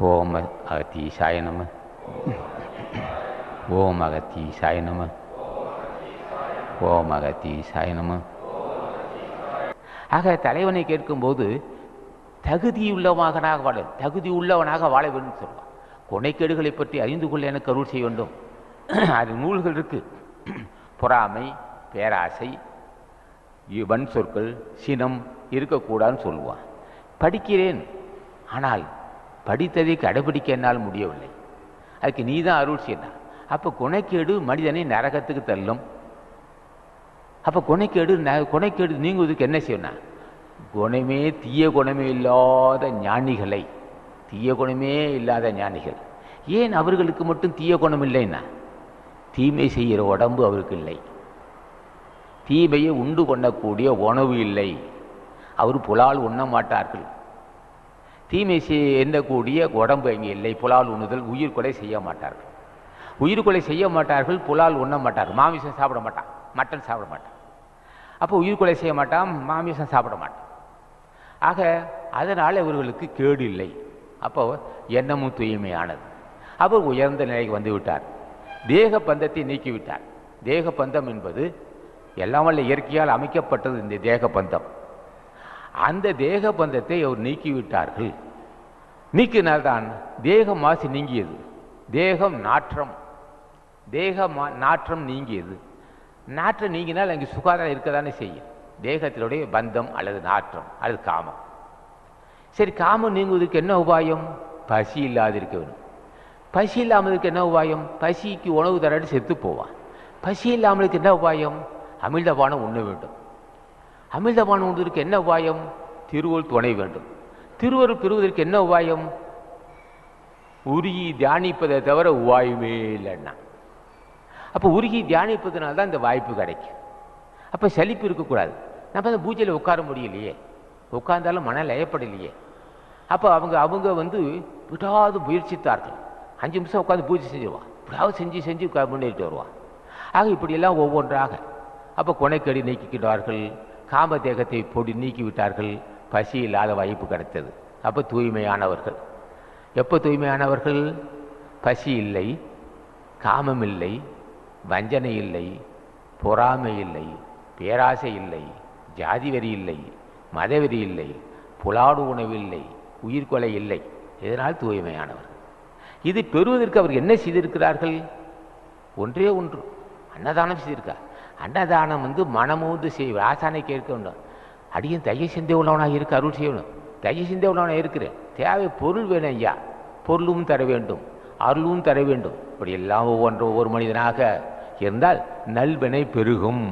ஓம் அகத்தீசாய நம ஓம் அகத்தீசாய நம ஓம் அகத்தீசாய நம ஆக தலைவனை கேட்கும்போது தகுதியுள்ளவனாக வாழ தகுதி உள்ளவனாக வாழ வேண்டும் சொல்லுவான் கொனைக்கேடுகளை பற்றி அறிந்து கொள்ள எனக்கு அருள் செய்ய வேண்டும் அது நூல்கள் இருக்கு பொறாமை பேராசை வன் சொற்கள் சினம் இருக்கக்கூடாதுன்னு சொல்லுவான் படிக்கிறேன் ஆனால் படித்ததை கடைபிடிக்க என்னால் முடியவில்லை. அதுக்கு நீ தான் அருள் செய்யணும் அப்போ குணைக்கேடு மனிதனை நரகத்துக்கு தள்ளும். அப்போ குணைக்கேடு ந- குணைக்கேடு நீங்குவதற்கு என்ன செய்யணும் குணமே தீய குணமே இல்லாத ஞானிகளை தீய குணமே இல்லாத ஞானிகள். ஏன் அவர்களுக்கு மட்டும் தீய குணம் இல்லைன்னா? தீமை செய்கிற உடம்பு அவருக்கு இல்லை. தீமையை உண்டு பண்ணக்கூடிய உணவு இல்லை. அவர் புலால் உண்ண மாட்டார்கள். தீமை எண்ணக்கூடிய உடம்பு அங்கே இல்லை. புலால் உண்ணுதல் உயிர் கொலை செய்ய மாட்டார்கள். உயிர் கொலை செய்ய மாட்டார்கள் புலால் உண்ண மாட்டார்கள். மாமிசம் சாப்பிட மாட்டான். மட்டன் சாப்பிட மாட்டான். அப்போ உயிர் கொலை செய்ய மாட்டான் மாமிசம் சாப்பிட மாட்டான். ஆக அதனால் இவர்களுக்கு கேடு இல்லை. அப்போ எண்ணமும் தூய்மையானது. அவர் உயர்ந்த நிலைக்கு வந்து விட்டார். தேக பந்தத்தை நீக்கிவிட்டார் தேக பந்தம் என்பது எல்லாம் வல்ல இயற்கையால் அமைக்கப்பட்டது இந்த தேக பந்தம். அந்த தேக பந்தத்தை அவர் நீக்கிவிட்டார்கள். நீக்கினால்தான் தேக மாசு நீங்கியது. தேகம் நாற்றம். தேக மா நாற்றம் நீங்கியது. நாற்றம் நீங்கினால் அங்கே சுகாதாரம் இருக்க தானே செய்யும். தேகத்தினுடைய பந்தம் அல்லது நாற்றம் அல்லது காமம். சரி காமம் நீங்குவதற்கு என்ன உபாயம்? பசி இல்லாதிருக்க வேணும் பசி இல்லாமலுக்கு என்ன உபாயம்? பசிக்கு உணவு தராட்டி செத்து போவான். பசி இல்லாமலுக்கு என்ன உபாயம்? அமிழ்தபானம் உண்ண வேண்டும். அமிர்தபானம் உண்பதற்கு என்ன உபாயம்? திருவள் துணை வேண்டும். திருவருள் பெறுவதற்கு என்ன உபாயம்? உருகி தியானிப்பதை தவிர உபாயமே இல்லைன்னா. அப்போ உருகி தியானிப்பதனால தான் இந்த வாய்ப்பு கிடைக்கும். அப்போ சலிப்பு இருக்கக்கூடாது. நம்ம அந்த பூஜையில் உட்கார முடியலையே. உட்கார்ந்தாலும் மன லயப்படலையே. அப்போ அவங்க அவங்க வந்து விடாது முயற்சித்தார்கள். அஞ்சு நிமிஷம் உட்காந்து பூஜை செஞ்சுருவான் இப்படியாவது செஞ்சு செஞ்சு முன்னேறிட்டு வருவான் ஆக இப்படியெல்லாம் ஒவ்வொன்றாக. அப்போ கொனைக்கடி நீக்கிக்கிட்டார்கள். காமதேகத்தை பொடி நீக்கிவிட்டார்கள். பசி இல்லாத வாய்ப்பு கிடைத்தது. அப்போ தூய்மையானவர்கள். எப்போ தூய்மையானவர்கள்? பசி இல்லை காமம் இல்லை வஞ்சனை இல்லை பொறாமை இல்லை பேராசை இல்லை ஜாதி வரி இல்லை மதவெறி இல்லை புலாடு உணவு இல்லை உயிர்கொலை இல்லை. இதனால் தூய்மையானவர் இது பெறுவதற்கு அவர் என்ன செய்திருக்கிறார்கள்? ஒன்றே ஒன்று. அன்னதானம் செய்திருக்கார் அன்னதானம் வந்து மனமூந்து செய்வார் ஆசானை கேட்க வேண்டும். அடியும் தைய சிந்தை உள்ளவனாக இருக்க அருள் செய்யணும் தைய சிந்தை உள்ளவனாக இருக்கிறேன் தேவை பொருள் வேணும் ஐயா. பொருளும் தர வேண்டும் அருளும் தர வேண்டும். இப்படி எல்லாம் ஒவ்வொன்று ஒவ்வொரு மனிதனாக இருந்தால் நல்வினை பெருகும்.